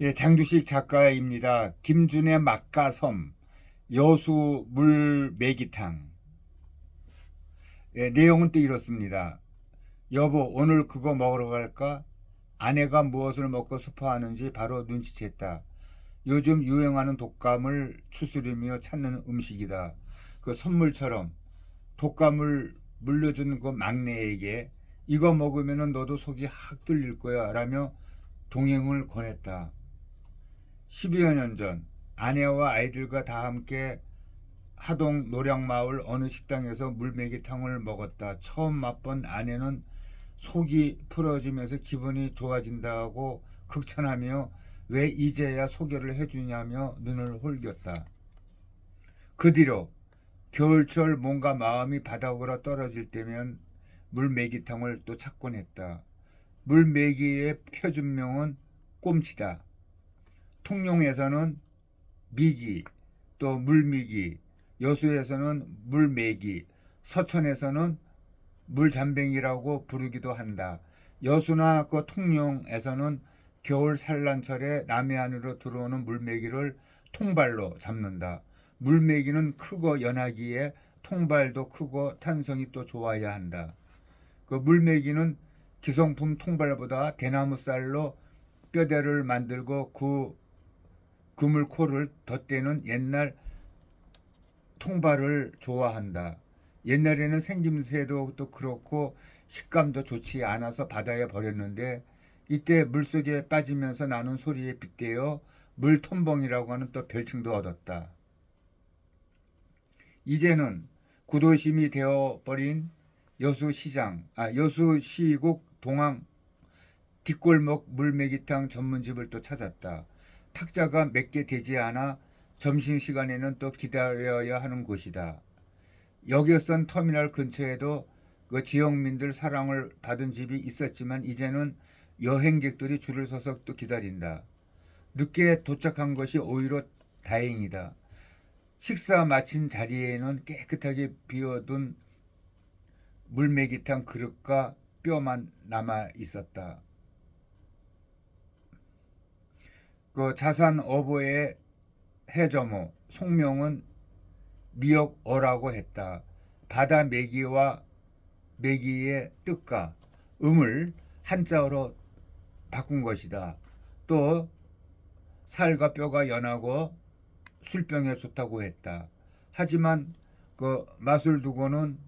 예, 장주식 작가입니다. 김준의 막가섬 여수 물메기탕 예, 내용은 또 이렇습니다. 여보 오늘 그거 먹으러 갈까? 아내가 무엇을 먹고 싶어하는지 바로 눈치챘다. 요즘 유행하는 독감을 추스리며 찾는 음식이다. 그 선물처럼 독감을 물려준 그 막내에게 이거 먹으면 너도 속이 확 뚫릴 거야 라며 동행을 권했다. 12여 년 전 아내와 아이들과 다 함께 하동 노량마을 어느 식당에서 물메기탕을 먹었다. 처음 맛본 아내는 속이 풀어지면서 기분이 좋아진다고 극찬하며 왜 이제야 소개를 해주냐며 눈을 홀겼다. 그 뒤로 겨울철 뭔가 마음이 바닥으로 떨어질 때면 물메기탕을 또 찾곤 했다. 물메기의 표준명은 꼼치다. 통영에서는 미기, 또 물미기, 여수에서는 물메기, 서천에서는 물잠뱅이라고 부르기도 한다. 여수나 그 통영에서는 겨울 산란철에 남해안으로 들어오는 물메기를 통발로 잡는다. 물메기는 크고 연하기에 통발도 크고 탄성이 또 좋아야 한다. 그 물메기는 기성품 통발보다 대나무 쌀로 뼈대를 만들고 그 그물코를 덧대는 옛날 통발을 좋아한다. 옛날에는 생김새도 또 그렇고 식감도 좋지 않아서 바다에 버렸는데 이때 물속에 빠지면서 나는 소리에 빗대어 물톤봉이라고 하는 또 별칭도 얻었다. 이제는 구도심이 되어버린 여수시장, 아, 여수시국 동항 뒷골목 물메기탕 전문집을 또 찾았다. 탁자가 몇 개 되지 않아 점심시간에는 또 기다려야 하는 곳이다. 여객선 터미널 근처에도 그 지역민들 사랑을 받은 집이 있었지만 이제는 여행객들이 줄을 서서 또 기다린다. 늦게 도착한 것이 오히려 다행이다. 식사 마친 자리에는 깨끗하게 비워둔 물메기탕 그릇과 뼈만 남아 있었다. 그 자산 어보의 해저모 송명은 미역어라고 했다. 바다 메기와 메기의 뜻과 음을 한자어로 바꾼 것이다. 또 살과 뼈가 연하고 술병에 좋다고 했다. 하지만 그 맛을 두고는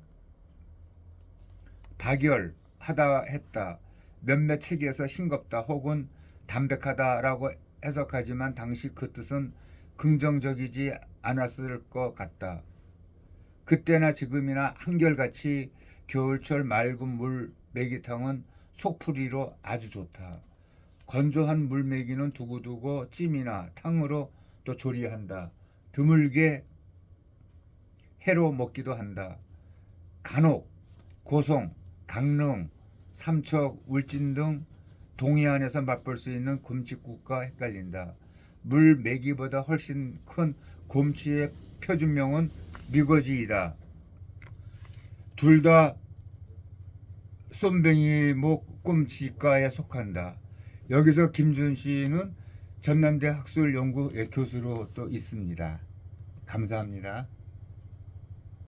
박열하다 했다. 몇몇 책에서 싱겁다 혹은 담백하다라고 해석하지만 당시 그 뜻은 긍정적이지 않았을 것 같다. 그때나 지금이나 한결같이 겨울철 맑은 물 메기탕은 속풀이로 아주 좋다. 건조한 물 메기는 두고두고 찜이나 탕으로 또 조리한다. 드물게 해로 먹기도 한다. 간혹, 고성, 강릉, 삼척, 울진 등 동해안에서 맛볼 수 있는 곰칫국과 헷갈린다. 물 메기보다 훨씬 큰 곰치의 표준명은 미거지이다. 둘 다 쏨뱅이 목 꼼치과에 속한다. 여기서 김준 씨는 전남대 학술연구 교수로 또 있습니다. 감사합니다.